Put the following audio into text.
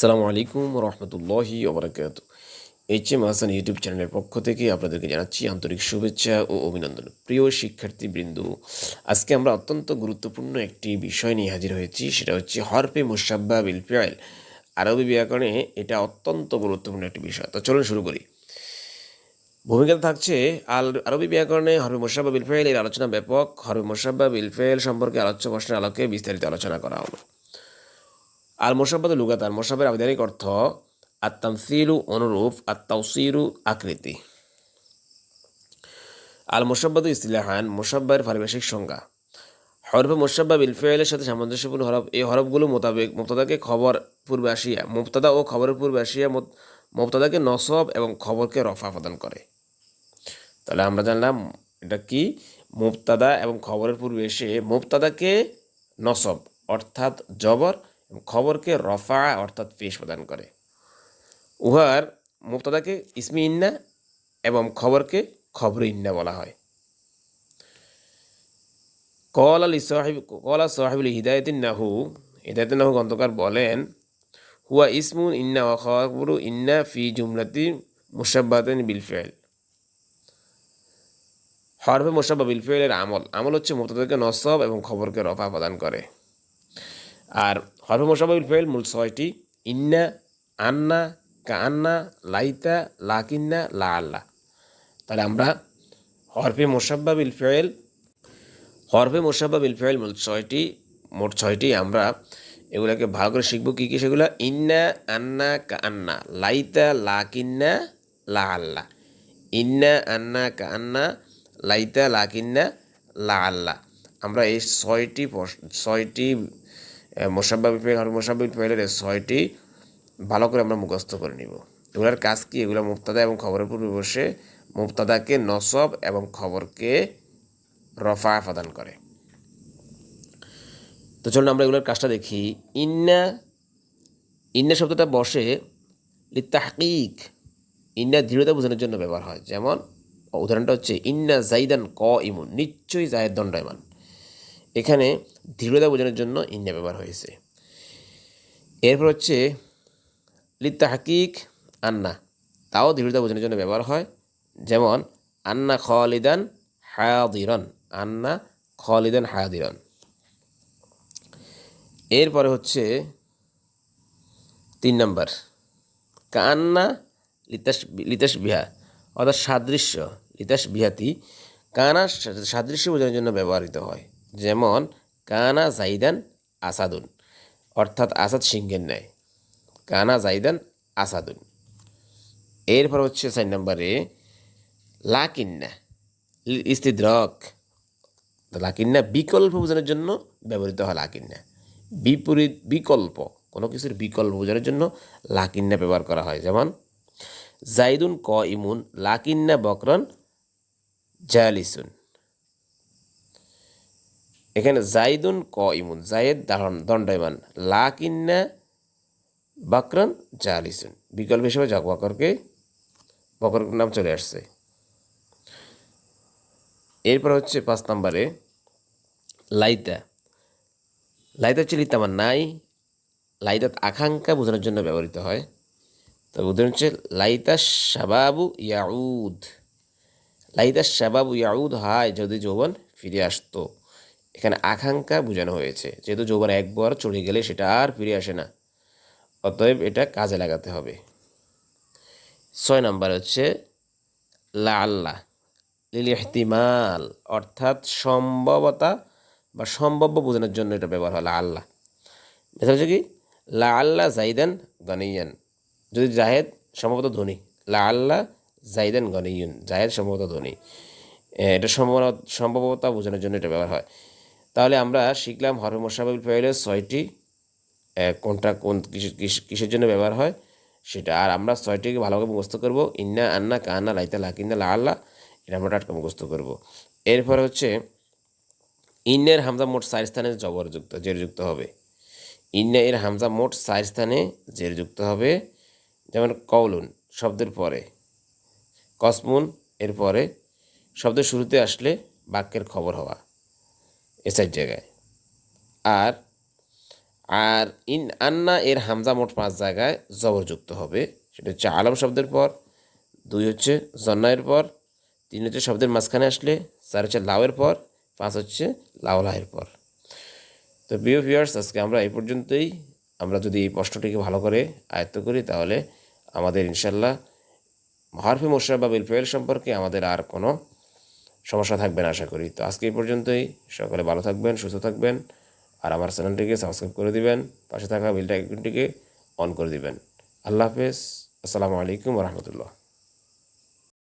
সালামু আলাইকুম রহমতুল্লাহি ওবরাকাত। এইচ এম হাসান ইউটিউব চ্যানেলের পক্ষ থেকে আপনাদেরকে জানাচ্ছি আন্তরিক শুভেচ্ছা ও অভিনন্দন। প্রিয় শিক্ষার্থীবৃন্দ, আজকে আমরা অত্যন্ত গুরুত্বপূর্ণ একটি বিষয় নিয়ে হাজির হয়েছি, সেটা হচ্ছে হরফে মুসাব্বা বিল আরবি ব্যাকরণে এটা অত্যন্ত গুরুত্বপূর্ণ একটি বিষয়। তো চলুন শুরু করি। ভূমিকা থাকছে আল আরবি ব্যাকরণে হরফে মোসাব্বা বিল ফেল এর আলোচনা ব্যাপক। হরফে মোসাব্বা বিল ফেল সম্পর্কে আলোচ্য প্রশ্নের আলোকে বিস্তারিত আলোচনা করা হলো। আল মোসাব্বাদ লুগাত আর মোসাব্বের আবিধানিক অর্থ আত্মামসিলু অনুরূপ আত্মাউসিরু আকৃতি। আল মোসাব্বাদু ইসলাহান মোসাব্বার পারিভাষিক সংজ্ঞা। হরফে মোসাব্বা বিলফেলের সাথে সামঞ্জস্যপূর্ণ হরফ, এই হরফগুলো মোতাবেক মুক্তাদাকে খবর পূর্বে আসিয়া মুক্তাদা ও খবরের পূর্বে আসিয়া মুক্তাদাকে নসব এবং খবরকে রফা প্রদান করে। তাহলে আমরা জানলাম এটা কি? মুক্তাদা এবং খবরের পূর্বে এসে মুক্তাদাকে নসব, অর্থাৎ জবর খবরকে রফা অর্থাৎ পেশ প্রদান করে। উহার মুক্তাদাকে ইসমি ইন্না এবং খবরকে খবর ইন্না বলা হয়। কল আল সাহেব, কল আল সাহেবুল হিদায়তিন নাহু হিদায়তিন নাহু গন্তকার বলেন, হুয়া ইসমুন ইন্না ওয়া ইন্না ফি জুমলাতি মুসাব্বাতেন বিল ফেল। হরফে মোসাব্বা বিল ফেলের আমল আমল হচ্ছে মুক্তাদাকে নসব এবং খবরকে রফা প্রদান করে। আর হরফে মোসাবাবিল ফেল মূল ছয়টি। ইন্না, আন্না কান্না লাইতা, লাকিন্না লা আল্লাহ তাহলে আমরা হরফে মোসাব্বাবিল ফেল হরফে মোসাব্বাবিল ফেল মূল ছয়টি, মোট ছয়টি আমরা এগুলোকে ভালো করে শিখব কী কী সেগুলো? ইন্না, আন্না কান্না লাইতা, লাকিন্না লা আল্লাহ ইন্না, আন্না কান্না লাইতা, লাকিন্না লা আল্লাহ আমরা এই ছয়টি ছয়টি মোসাব্বাবিল ফেল আর মোসাব্বিল ফেলের ছয়টি ভালো করে আমরা মুখস্থ করে নিব। এগুলোর কাজ কি? এগুলো মুক্তাদা এবং খবরের পূর্বে বসে মুক্তাদাকে নসব এবং খবরকে রফা প্রদান করে। তো চলুন আমরা এগুলোর কাজটা দেখি। ইন্না ইন্না শব্দটা বসে লিতাহকিক। ইন্না দৃঢ়তা বোঝানোর জন্য ব্যবহার হয়। যেমন, উদাহরণটা হচ্ছে, ইন্না জাইদান ক ইমুন নিশ্চয়ই জায়েদ দণ্ডায়মান। এখানে দৃঢ়তা বোঝানোর জন্য ইন্না ব্যবহার হয়েছে। এরপর হচ্ছে লিত্তা হাকিক আন্না। তাও দৃঢ়তা বোঝানোর জন্য ব্যবহার হয়। যেমন, আন্না খালিদান হায়াদিরন আন্না খালিদান হায়াদিরন এরপরে হচ্ছে, তিন নম্বর। কান্না লিতাস লিতাস বিহা অর্থাৎ সাদৃশ্য লিতাস বিহাতি কানা সাদৃশ্য বোঝানোর জন্য ব্যবহৃত হয়। যেমন কানা জাইদান আসাদুন, অর্থাৎ আসাদ সিংহের ন্যায়। কানা জাইদান আসাদুন। এরপর হচ্ছে চার নম্বরে, লাকিন্না, ইস্তিদ্রক। লাকিন্না বিকল্প বোঝানোর জন্য ব্যবহৃত হয় লাকিন্না। বিপরীত, বিকল্প, কোনো কিছুর বিকল্প বোঝানোর জন্য লাকিন্না ব্যবহার করা হয়। যেমন, জাইদুন ক ইমুন, লাকিন্না বকরন জালিসুন। এখানে জাইদুন ক ইমুন জায়েদ দণ্ডায়মান। লাকিন্না বাকরান জালিসুন। বিকল্প হিসেবে জাক বকরকে। বকর নাম চলে আসছে। এরপর হচ্ছে পাঁচ নম্বরে লাইতা। লাইতা চিলি লিতামান নাই লাইতাত আকাঙ্ক্ষা বোঝানোর জন্য ব্যবহৃত হয়। তো উদাহরণ হচ্ছে, লাইতা শাবাবু ইয়াউদ। লাইতা শাবাবু ইয়াউদ, হায়, যদি যৌবন ফিরে আসতো। এখানে আকাঙ্ক্ষা বোঝানো হয়েছে। যেহেতু যৌবন একবার চলে গেলে সেটা আর ফিরে আসে না। অতএব এটা কাজে লাগাতে হবে। ছয় নম্বর হচ্ছে লা আল্লাহ অর্থাৎ সম্ভবতা বা সম্ভাব্য বোঝানোর জন্য এটা ব্যবহার হয় লা আল্লাহ হচ্ছে কি? লা আল্লাহ জাইদান গনিয়ান যদি জাহেদ সম্ভবত ধনী লা আল্লাহ জাইদান গনিয়ন জাহেদ সম্ভবত ধনী। এটা সম্ভাবনা সম্ভবতা বোঝানোর জন্য এটা ব্যবহার হয়। তাহলে আমরা শিখলাম হরফ মোসাবিল ফেলের ছয়টি কোনটা কোন কিসের জন্য ব্যবহার হয় সেটা। আর আমরা ছয়টিকে ভালোভাবে মুখস্থ করব। ইন্না আন্না কান্না লাইতা লাকিন্না লা আল্লাহ এটা আমরা টাটকা মুখস্থ করব। এরপর হচ্ছে, ইন্নের হামজা মোট চার স্থানে জবরযুক্ত, জেরযুক্ত হবে। ইন্না এর হামজা মোট চার স্থানে জেরযুক্ত হবে। যেমন কৌলুন শব্দের পরে। কসমুন, এর পরে। শব্দের শুরুতে আসলে বাক্যের খবর হওয়া। এ চার জায়গায়। আর আর ইন আন্না এর হামজা মোট পাঁচ জায়গায় জবরযুক্ত হবে। সেটা হচ্ছে আলম শব্দের পর, দুই হচ্ছে জন্নায়ের পর, তিন হচ্ছে শব্দের মাঝখানে আসলে, চার হচ্ছে লাউয়ের পর, পাঁচ হচ্ছে লাউলাহের পর। তো প্রিয় ভিউয়ার্স আজকে আমরা এই পর্যন্তই। আমরা যদি এই প্রশ্নটিকে ভালো করে আয়ত্ত করি, তাহলে আমাদের ইনশাল্লাহ হারফে মোশার বা বিলফেল সম্পর্কে আমাদের আর কোনো সমস্যা থাকবে না আশা করি। তো আজকে এই পর্যন্তই। সকালে ভালো থাকবেন, সুস্থ থাকবেন। আর আমার চ্যানেলটিকে সাবস্ক্রাইব করে দিবেন, পাশে থাকা বেলটা আইকনটিকে অন করে দিবেন। আল্লাহ হাফেজ। আসসালামু আলাইকুম রহমতুল্লাহ।